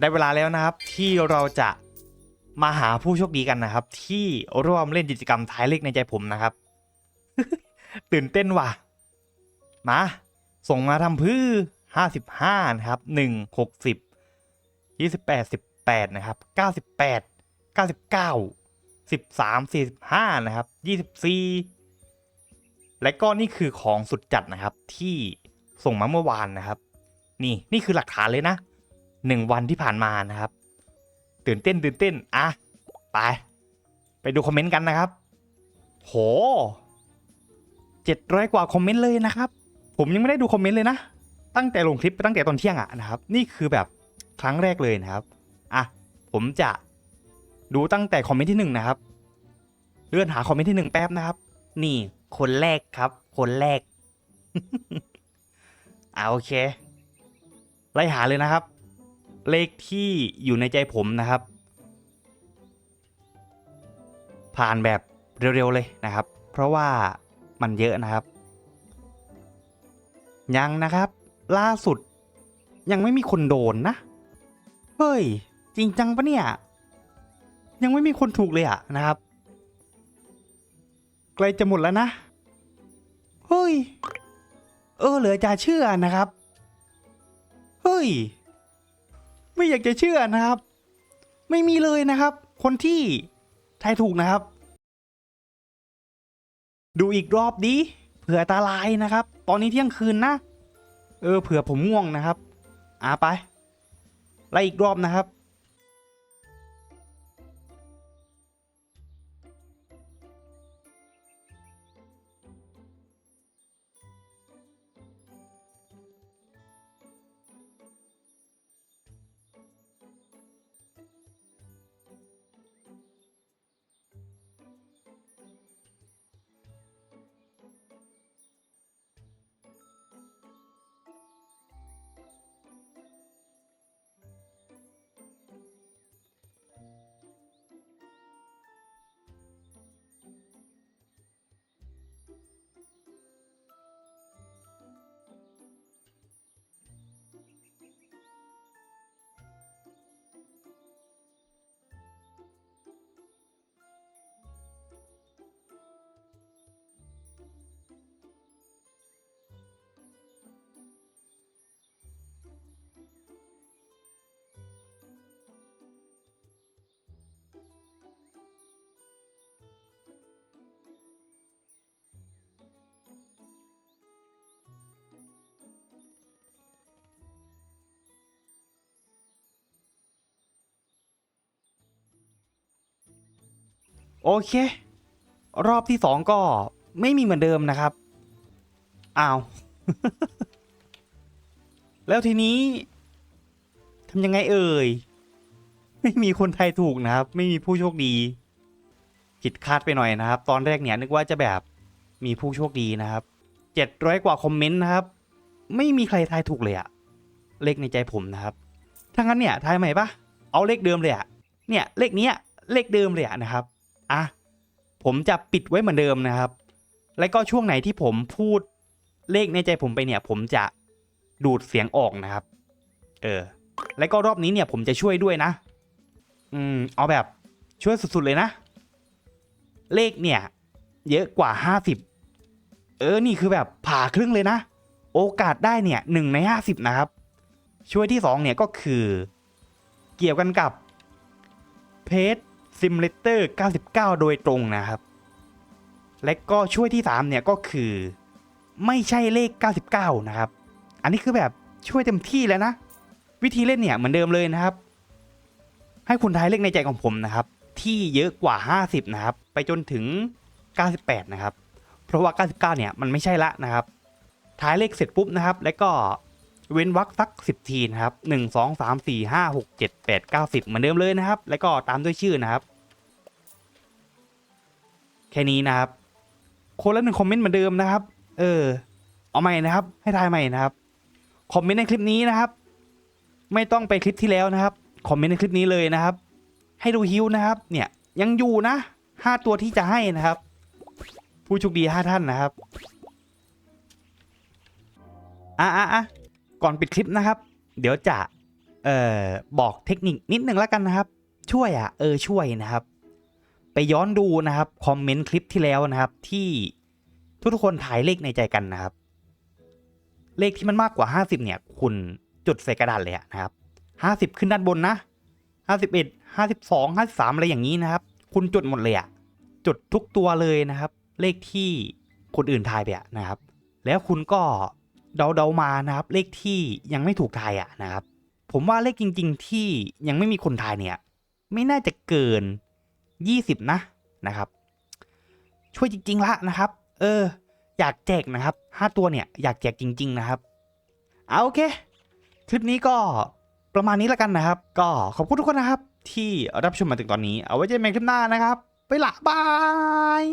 ได้เวลาแล้วนะครับที่เราจะมาหาผู้โชคดีกันนะครับ ที่ร่วมเล่นกิจกรรมทายเลขในใจผมนะครับ ตื่นเต้นว่ะ มา ส่งมาทำพื้อห้าสิบห้านะครับหนึ่งหกสิบยี่สิบแปดสิบแปดนะครับเก้าสิบแปดเก้าสิบเก้าสิบสามสี่สิบห้านะครับยี่สิบสี่และก็นี่คือของสุดจัดนะครับที่ส่งมาเมื่อวานนะครับ นี่นี่คือหลักฐานเลยนะ หนึ่งวันที่ผ่านมานะครับ ตื่นเต้นตื่นเต้นอะไป ไปดูคอมเมนต์กันนะครับ โหเจ็ดร้อยกว่าคอมเมนต์เลยนะครับ ผมยังไม่ได้ดูคอมเมนต์เลยนะ ตั้งแต่ลงคลิปไปตั้งแต่ตอนเที่ยงอะนะครับ นี่คือแบบครั้งแรกเลยนะครับอะผมจะดูตั้งแต่คอมเมนต์ที่หนึ่งนะครับ เลื่อนหาคอมเมนต์ที่หนึ่งแป๊บนะครับ นี่คนแรกครับ คนแรกอ่าโอเค ไล่หาเลยนะครับ เลขที่อยู่ในใจผมนะครับ ผ่านแบบเร็วๆเลยนะครับ เพราะว่ามันเยอะนะครับ ยังนะครับ ล่าสุดยังไม่มีคนโดนนะ เฮ้ย จริงจังปะเนี่ย ยังไม่มีคนถูกเลยอะนะครับ ใกล้จะหมดแล้วนะ เฮ้ย เออเหลือจะเชื่อนะครับ เฮ้ย ไม่อยากจะเชื่อนะครับ ไม่มีเลยนะครับ คนที่ทายถูกนะครับ ดูอีกรอบดิเผื่อตาลายนะครับ ตอนนี้เที่ยงคืนนะ เออเผื่อผมง่วงนะครับ อ่าไปไล่อีกรอบนะครับ โอเค รอบที่สองก็ไม่มีเหมือนเดิมนะครับ อ้าว แล้วทีนี้ทำยังไงเอ่ย ไม่มีคนไทยถูกนะครับ ไม่มีผู้โชคดี ผิดคาดไปหน่อยนะครับ ตอนแรกเนี่ยนึกว่าจะแบบมีผู้โชคดีนะครับเจ็ดร้อยกว่าคอมเมนต์นะครับ ไม่มีใครทายถูกเลยอะเลขในใจผมนะครับถ้างั้นเนี่ยทายใหม่ปะเอาเลขเดิมเลยอะเนี่ยเลขเนี้ยเลขเดิมเลยอะนะครับ อะผมจะปิดไว้เหมือนเดิมนะครับ แล้วก็ช่วงไหนที่ผมพูดเลขในใจผมไปเนี่ย ผมจะดูดเสียงออกนะครับ เออ แล้วก็รอบนี้เนี่ย ผมจะช่วยด้วยนะ อืม เอาแบบช่วยสุดๆเลยนะ เลขเนี่ย เยอะกว่าห้าสิบเออ นี่คือแบบผ่าครึ่งเลยนะ โอกาสได้เนี่ยหนึ่งในห้าสิบนะครับ ช่วยที่สองเนี่ยก็คือ เกี่ยวกันกับเพจ Simulator 99 โดยตรงนะครับ และก็ช่วยที่ 3 เนี่ยก็คือ ไม่ใช่เลข 99 นะครับ อันนี้คือแบบช่วยเต็มที่แล้วนะ วิธีเล่นเนี่ยเหมือนเดิมเลยนะครับ ให้คุณทายเลขในใจของผมนะครับ ที่เยอะกว่า 50 นะครับ ไปจนถึง 98 นะครับ เพราะว่า 99 เนี่ยมันไม่ใช่ละนะครับทายเลขเสร็จปุ๊บนะครับ แล้วก็ เว้นวรรคสัก10ทีนะครับ1 2 3 4 5 6 7 8 9 10เหมือนเดิมเลยนะครับ แล้วก็ตามด้วยชื่อนะครับ แค่นี้นะครับ คนละหนึ่งคอมเมนต์เหมือนเดิมนะครับ เออ เอาใหม่นะครับ ให้ทายใหม่นะครับ คอมเมนต์ในคลิปนี้นะครับ ไม่ต้องไปคลิปที่แล้วนะครับ คอมเมนต์ในคลิปนี้เลยนะครับ ให้ดูฮิวนะครับ เนี่ย ยังอยู่นะห้าตัวที่จะให้นะครับ ผู้โชคดีห้าท่านนะครับอะอะอะ ก่อนปิดคลิปนะครับ เดี๋ยวจะเอ่อบอกเทคนิคนิดนึงแล้วกันนะครับ ช่วยอะเออช่วยนะครับ ไปย้อนดูนะครับคอมเมนต์คลิปที่แล้วนะครับ ที่ทุกๆคนถ่ายเลขในใจกันนะครับ เลขที่มันมากกว่า 50 เนี่ย คุณจุดใส่กระดาษเลยะนะครับ 50 ขึ้นด้านบนนะ51 52 53 อะไรอย่างนี้นะครับ คุณจุดหมดเลยอะจุดทุกตัวเลยนะครับ เลขที่คนอื่นทายไปอะนะครับ แล้วคุณก็ เดาๆมานะครับ เลขที่ยังไม่ถูกทายอะนะครับ ผมว่าเลขจริง ๆ ที่ยังไม่มีคนทายเนี่ย ไม่น่าจะเกิน 20 นะนะครับ ช่วยจริง ๆ ละนะครับ เออ อยากแจกนะครับห้าตัวเนี่ยอยากแจกจริง ๆ นะครับ เอาโอเคคลิปนี้ก็ประมาณนี้แล้วกันนะครับ ก็ขอบคุณทุกคนนะครับ ที่รับชมมาถึงตอนนี้ เอาไว้เจอกันใหม่คลิปหน้านะครับ ไปละบาย